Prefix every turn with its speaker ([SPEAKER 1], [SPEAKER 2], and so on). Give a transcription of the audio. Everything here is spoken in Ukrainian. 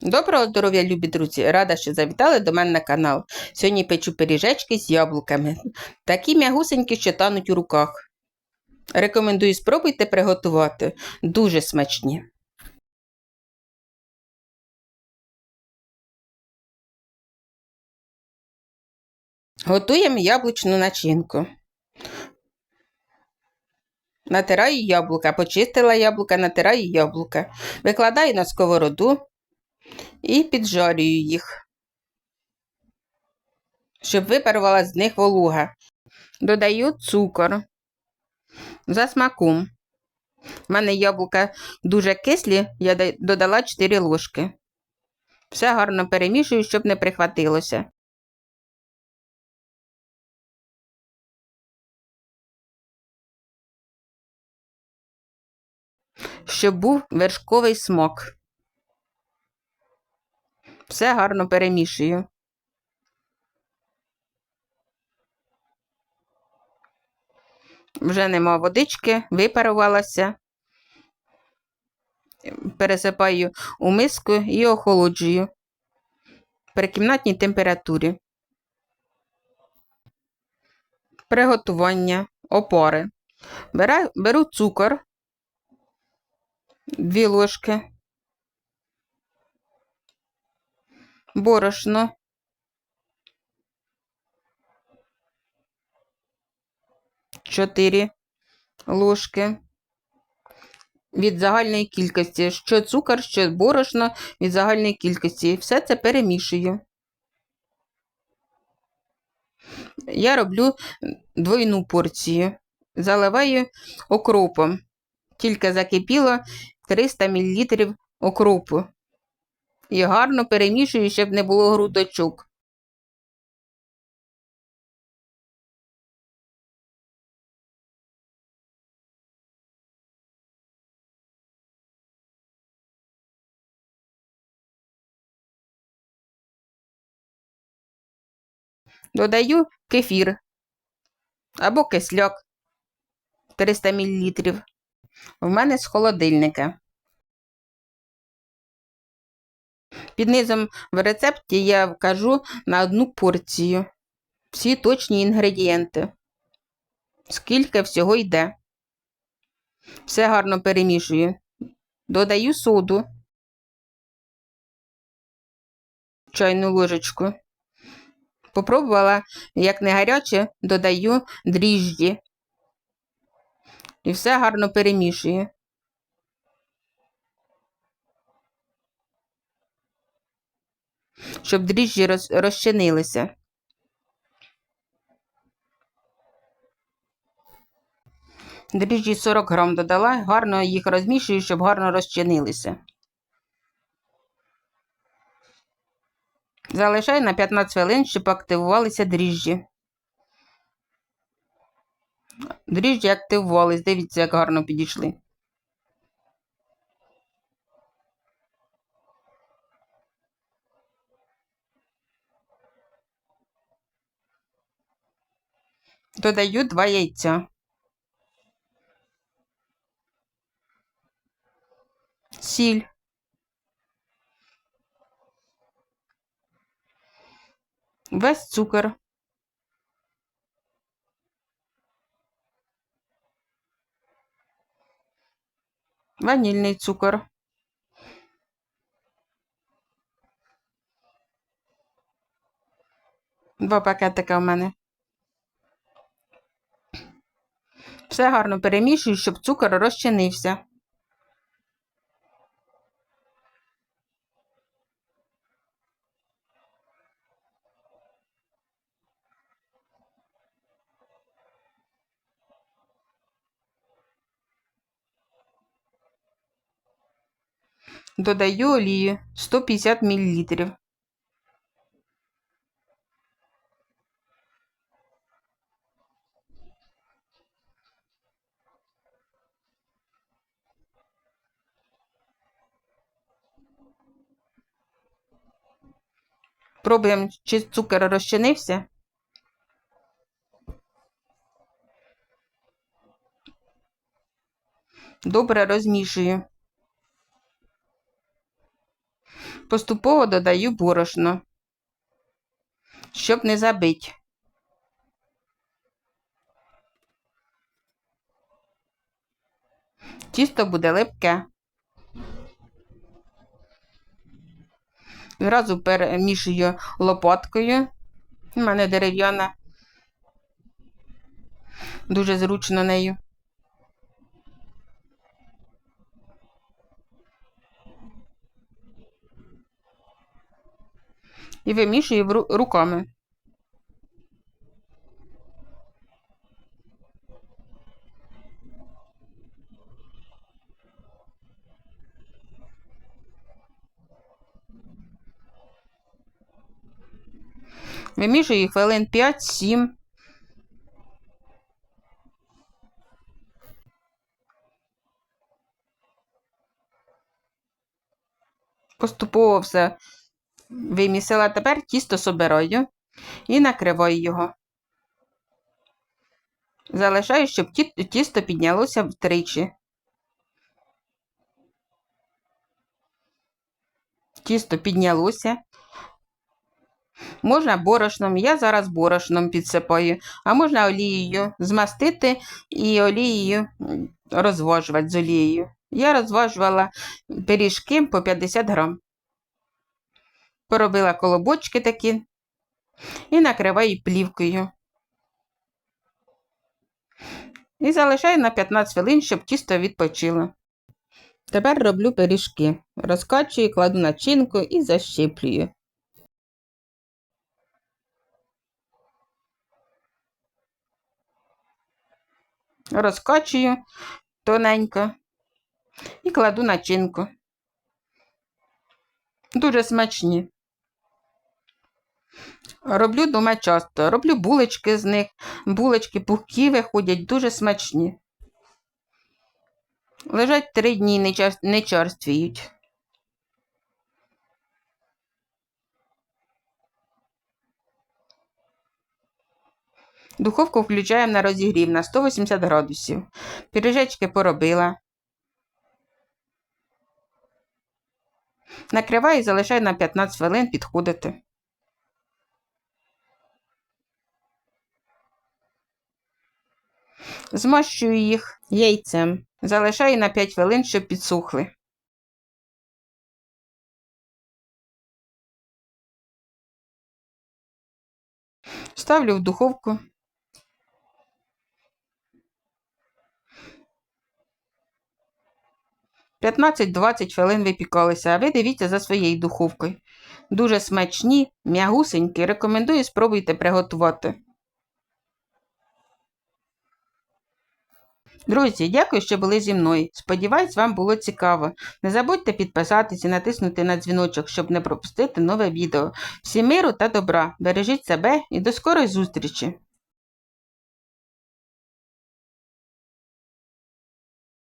[SPEAKER 1] Доброго здоров'я, любі друзі! Рада, що завітали до мене на канал. Сьогодні печу пиріжечки з яблуками. Такі м'ягусенькі, що тануть у руках. Рекомендую спробуйте приготувати. Дуже смачні. Готуємо яблучну начинку. Натираю яблука, почистила яблука, натираю яблука. Викладаю на сковороду і піджарюю їх, щоб випарувала з них волуга. Додаю цукор за смаком. У мене яблука дуже кислі, я додала 4 ложки. Все гарно перемішую, щоб не прихватилося. Щоб був вершковий смак. Все гарно перемішую. Вже нема водички, випарувалася. Пересипаю у миску і охолоджую при кімнатній температурі. Приготування опори. Беру, цукор, 2 ложки, борошно, чотири ложки від загальної кількості, що цукор, що борошно від загальної кількості. Все це перемішую. Я роблю двойну порцію. Заливаю окропом. Тільки закипіло 300 мл окропу. І гарно перемішую, щоб не було грудочок. Додаю кефір або кисляк 300 мл. В мене з холодильника. Під низом в рецепті я вкажу на одну порцію всі точні інгредієнти. Скільки всього йде. Все гарно перемішую. Додаю соду, чайну ложечку. Попробувала, як не гаряче, додаю дріжджі. І все гарно перемішую. Щоб дріжджі роз, розчинилися. Дріжджі 40 грам додала, гарно їх розмішую, щоб гарно розчинилися. Залишаю на 15 хвилин, щоб активувалися дріжджі. Дріжджі активувались, дивіться, як гарно підійшли. Додаю два яйця. Сіль. Весь цукор. Ванільний цукор. Два пакетика в мене. Все гарно перемішую, щоб цукор розчинився. Додаю олію 150 мл. Пробуємо, чи цукор розчинився. Добре розмішую. Поступово додаю борошно, щоб не забить. Тісто буде липке. Зразу перемішую лопаткою. У мене дерев'яна. Дуже зручно нею. І вимішую руками. Вимішую їх хвилин 5-7. Поступово все вимісила. Тепер тісто собираю і накриваю його. Залишаю, щоб ті- тісто піднялося втричі. Тісто піднялося. Можна борошном, я зараз борошном підсипаю, а можна олією змастити і олією м, розвожувати з олією. Я розважувала пиріжки по 50 грам. Поробила колобочки такі і накриваю плівкою. І залишаю на 15 хвилин, щоб тісто відпочило. Тепер роблю пиріжки. Розкачую, кладу начинку і защіплюю. Розкачую тоненько і кладу начинку. Дуже смачні. Роблю дома часто. Роблю булочки з них. Булочки пухкі виходять, дуже смачні. Лежать три дні, не, черствіють. Духовку включаємо на розігрів на 180 градусів. Пиріжечки поробила. Накриваю і залишаю на 15 хвилин підходити. Змащую їх яйцем. Залишаю на 5 хвилин, щоб підсухли. Ставлю в духовку. П'ятнадцять-двадцять хвилин випікалися, а ви дивіться за своєю духовкою. Дуже смачні, м'ягусенькі. Рекомендую спробуйте приготувати. Друзі, дякую, що були зі мною. Сподіваюсь, вам було цікаво. Не забудьте підписатись і натиснути на дзвіночок, щоб не пропустити нове відео. Всім миру та добра. Бережіть себе і до скорої зустрічі!